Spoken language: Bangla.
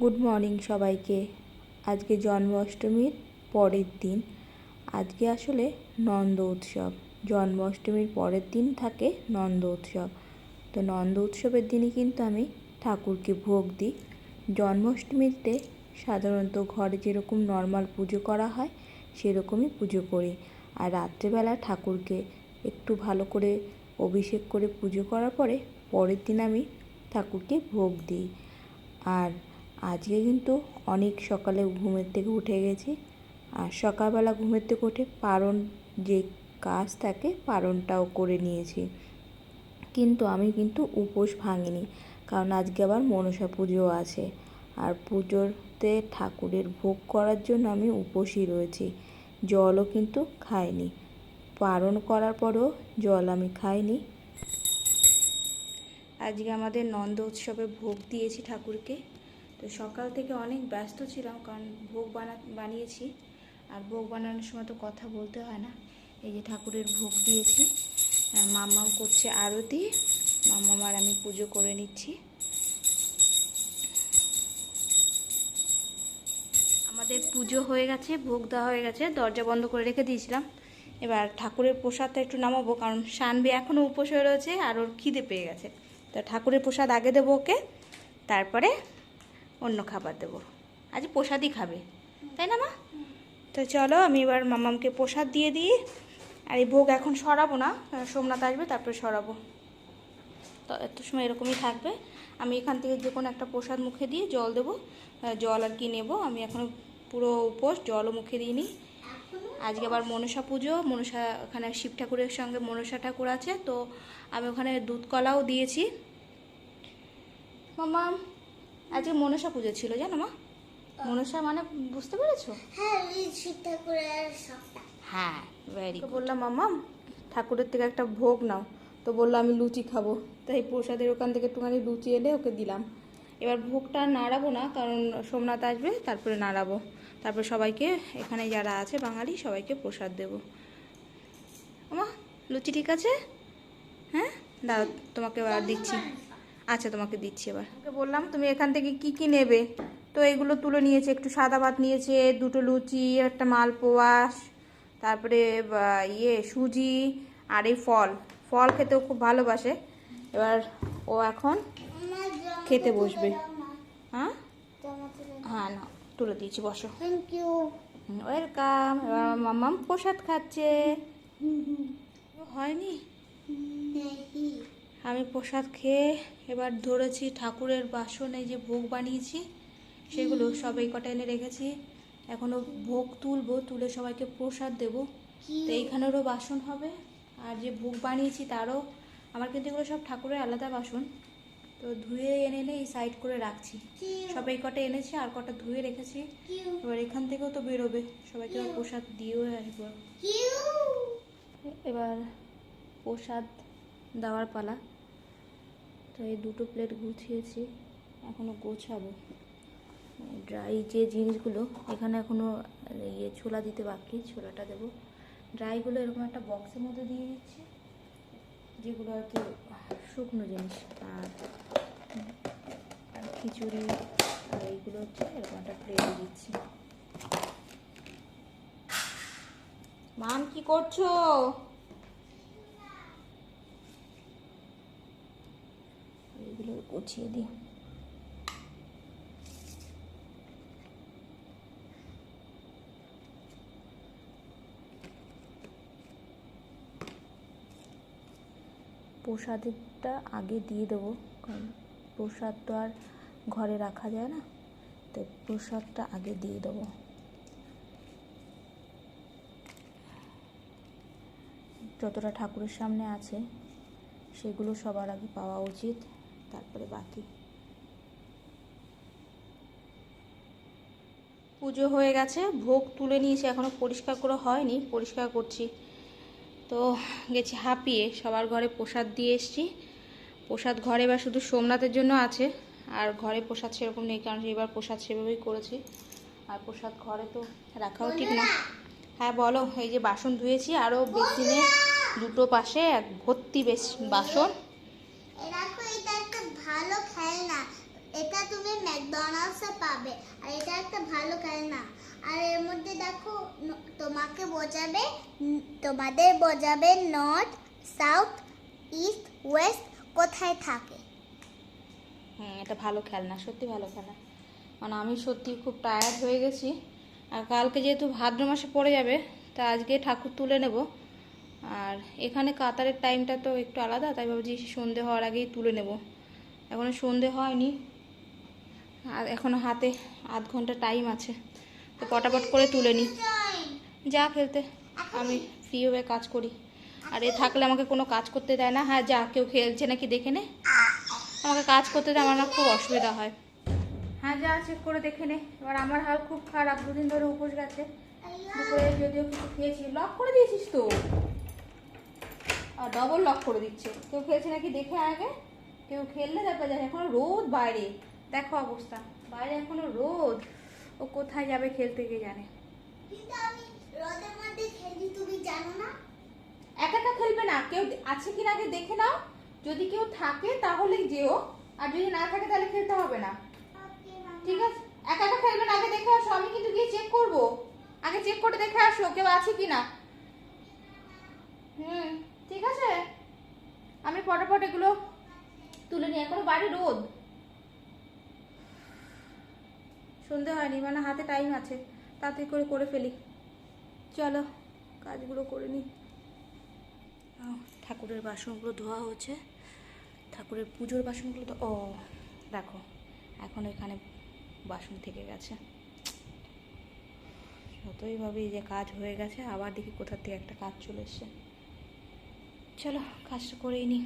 গুড মর্নিং সবাইকে। আজকে জন্মাষ্টমীর পরের দিন। আজকে আসলে নন্দ উৎসব। জন্মাষ্টমীর পরের দিন থাকে নন্দ উৎসব। তো নন্দ উৎসবের দিনই কিন্তু আমি ঠাকুরকে ভোগ দিই। জন্মাষ্টমীতে সাধারণত ঘরে যেরকম নর্মাল পুজো করা হয়, সেরকমই পুজো করি। আর রাত্রেবেলা ঠাকুরকে একটু ভালো করে অভিষেক করে পুজো করার পরে পরের দিন আমি ঠাকুরকে ভোগ দিই। আর আজকে কিন্তু অনেক সকালে ঘুমের থেকে উঠে গেছি। আর সকালবেলা ঘুমের থেকে উঠে পারণ যে কাজ থাকে পারণটাও করে নিয়েছি। কিন্তু আমি কিন্তু উপোস ভাঙিনি, কারণ আজকে আবার মনসা পুজো আছে। আর পুজোতে ঠাকুরের ভোগ করার জন্য আমি উপোসই রয়েছি, জলও কিন্তু খাইনি। পারণ করার পরেও জল আমি খাইনি। আজকে আমাদের নন্দ উৎসবে ভোগ দিয়েছি ঠাকুরকে। তো সকাল থেকে অনেক ব্যস্ত ছিলাম কারণ ভোগ বানা, বানিয়েছি। আর ভোগ বানানোর সময় তো কথা বলতে হয় না। এই যে ঠাকুরের ভোগ দিয়েছি। আর মাম্মাম করছে আরতি। মাম্মাম আমি পুজো করে নিচ্ছি। আমাদের পুজো হয়ে গেছে, ভোগ দেওয়া হয়ে গেছে। দরজা বন্ধ করে রেখে দিয়েছিলাম। এবার ঠাকুরের প্রসাদটা একটু নামাবো কারণ সানবি এখনও উপোস হয়ে রয়েছে আর ওর খিদে পেয়ে গেছে। তো ঠাকুরের প্রসাদ আগে দেবো ওকে, তারপরে অন্য খাবার দেবো। আজ প্রসাদই খাবে। তাই না মা? তো চলো আমি এবার মামামকে প্রসাদ দিয়ে দিই। আর এই ভোগ এখন সরাবো না সোমনাথ আসবে তারপরে সরাবো। তো এত সময় এরকমই থাকবে। আমি এখান থেকে যে কোনো একটা প্রসাদ মুখে দিয়ে জল দেবো জল আর কি নেব। আমি এখনও পুরো উপোস জলও মুখে দিইনি। আজকে আবার মনসা পুজো মনসা ওখানে শিব ঠাকুরের সঙ্গে মনসা ঠাকুর আছে। তো আমি ওখানে দুধ কলাও দিয়েছি। মামা আজকে মনসা পুজো ছিল জানো মা? মনসা মানে বুঝতে পেরেছ? হ্যাঁ শিব হ্যাঁ ভেরি বললাম মামা ঠাকুরের থেকে একটা ভোগ নাও। তো বলল আমি লুচি খাব। তাই প্রসাদের ওখান থেকে একটুখানি লুচি এলে ওকে দিলাম। এবার ভোগটা আর নাড়াবো না কারণ সোমনাথ আসবে তারপরে নাড়াবো। তারপরে সবাইকে এখানে যারা আছে বাঙালি সবাইকে প্রসাদ দেবো। আমা লুচি ঠিক আছে? হ্যাঁ? দাঁড়াও তোমাকে এবার দিচ্ছি। আচ্ছা তোমাকে দিচ্ছি এবার। ওকে বললাম তুমি এখান থেকে কি কি নেবে? তো এগুলো তুলে নিয়েছে একটু সাদা ভাত নিয়েছে দুটো লুচি একটা মালপোয়া তারপরে ইয়ে সুজি আর এই ফল। ফল খেতেও খুব ভালোবাসে। এবার ও এখন খেতে বসবে। হ্যাঁ? হ্যাঁ না তুলে দিয়েছি বসো। থ্যাংক ইউ ওয়েলকাম এবার মাম্মাম প্রসাদ খাচ্ছে। হয়নি? আমি প্রসাদ খেয়ে এবার ধরেছি ঠাকুরের বাসনে যে ভোগ বানিয়েছি সেগুলো সবাই কটা এনে রেখেছি। এখনও ভোগ তুলবো তুলে সবাইকে প্রসাদ দেবো। তো এইখানেরও বাসন হবে আর যে ভোগ বানিয়েছি তারও আমার কিন্তু এগুলো সব ঠাকুরের আলাদা বাসন। তো ধুয়ে এনে এনে এই সাইড করে রাখছি। সবাই কটা এনেছি আর কটা ধুয়ে রেখেছি। এবার এখান থেকেও তো বেরোবে সবাইকে প্রসাদ দিয়েও আসব। এবার প্রসাদ দেওয়ার পালা। তো এই দুটো প্লেট গুছিয়েছি এখনও গোছাবো। ড্রাই যে জিনিসগুলো, এখানে এখনও ইয়ে ছোলা দিতে বাকি, ছোলাটা দেবো। ড্রাইগুলো এরকম একটা বক্সের মধ্যে দিয়ে দিচ্ছি, যেগুলো আর কি শুকনো জিনিস, আর খিচুড়ি, আর এইগুলো হচ্ছে এরকম একটা প্লেটে দিচ্ছি। মাম, কি করছ? এগুলো গুছিয়ে দিই। প্রসাদটা আগে দিয়ে দেবো, কারণ প্রসাদ তো আর ঘরে রাখা যায় না, তো প্রসাদটা আগে দিয়ে দেবো। যতটা ঠাকুরের সামনে আছে, সেগুলো সবার আগে পাওয়া উচিত। তারপরে বাকি। পুজো হয়ে গেছে, ভোগ তুলে নিয়েছি এখনও পরিষ্কার করে হয়নি, পরিষ্কার করছি। তো গেছি হাঁপিয়ে, সবার ঘরে প্রসাদ দিয়ে এসেছি। প্রসাদ ঘরে এবার শুধু সোমনাথের জন্য আছে, আর ঘরে প্রসাদ সেরকম নেই, কারণ এবার প্রসাদ সেভাবেই করেছি। আর প্রসাদ ঘরে তো রাখাও ঠিক না। হ্যাঁ বলো, এই যে বাসন ধুয়েছি, আরও বেসিনে দুটো পাশে এক ভর্তি বেশ বাসন। ভালো খেলনা। এটা তুমি ম্যাকডোনাল্ডসে পাবে, আর এটা একটা ভালো খেলনা। আর এর মধ্যে দেখো তোমাকে বোঝাবে তোমাদের বোঝাবে নর্থ, সাউথ, ইস্ট, ওয়েস্ট কোথায় থাকে। হ্যাঁ এটা ভালো খেলনা, সত্যি ভালো খেলনা। মানে আমি সত্যি খুব টায়ার্ড হয়ে গেছি। আর কালকে যেহেতু ভাদ্র মাসে পড়ে যাবে, তা আজকে ঠাকুর তুলে নেব। আর এখানে কাতারের টাইমটা তো একটু আলাদা, তাই ভাবছি সন্ধে হওয়ার আগেই তুলে নেব। এখনও সন্ধে হয়নি। আর এখনও হাতে আধ ঘণ্টা টাইম আছে। তো পটাপট করে তুলে নিই। যা খেলতে, আমি ফ্রি হয়ে কাজ করি। আর এ থাকলে আমাকে কোনো কাজ করতে দেয় না। হ্যাঁ যা, কেউ খেলছে নাকি দেখে নে। আমাকে কাজ করতে দেয়, আমার না খুব অসুবিধা হয়। হ্যাঁ যা চেক করে দেখে নে। এবার আমার হাল খুব খারাপ, দুদিন ধরে উপোস গেছে। দুপুরে যদিও কিছু খেয়েছি। লক করে দিয়েছিস তো? আর ডবল লক করে দিচ্ছে। কেউ খেয়েছে নাকি দেখে আগে? কেউ খেললে তারপর যায় এখনও রোদ বাইরে। দেখো অবস্থা বাইরে এখনও রোদ। ও কোথায় যাবে খেলতে গিয়ে জানে। রোদের মধ্যে খেলি তুমি জানো না? একা একা খেলবে না কেউ আছে কিনা আগে দেখে নাও। যদি কেউ থাকে তাহলে যেও আর যদি না থাকে তাহলে খেলতে হবে না। ঠিক আছে? একা একা খেলবে না আগে দেখে আসো আমি কিন্তু গিয়ে চেক করব। আগে চেক করে দেখে আসো কেউ আছে কিনা হুম ঠিক আছে? আমি পটাপট এগুলো তুলে নিই এখনও বাড়ি রোদ। সন্ধে হয়নি মানে হাতে টাইম আছে। তাড়াতাড়ি করে করে ফেলি। চলো কাজগুলো করে নিই। ঠাকুরের বাসনগুলো ধোয়া হচ্ছে ঠাকুরের পুজোর বাসনগুলো তো ও দেখো এখন এখানে বাসন থেকে গেছে। যতই ভাবি যে কাজ হয়ে গেছে আবার দেখি কোথা থেকে একটা কাজ চলে এসছে। চলো কাজটা করেই নিই।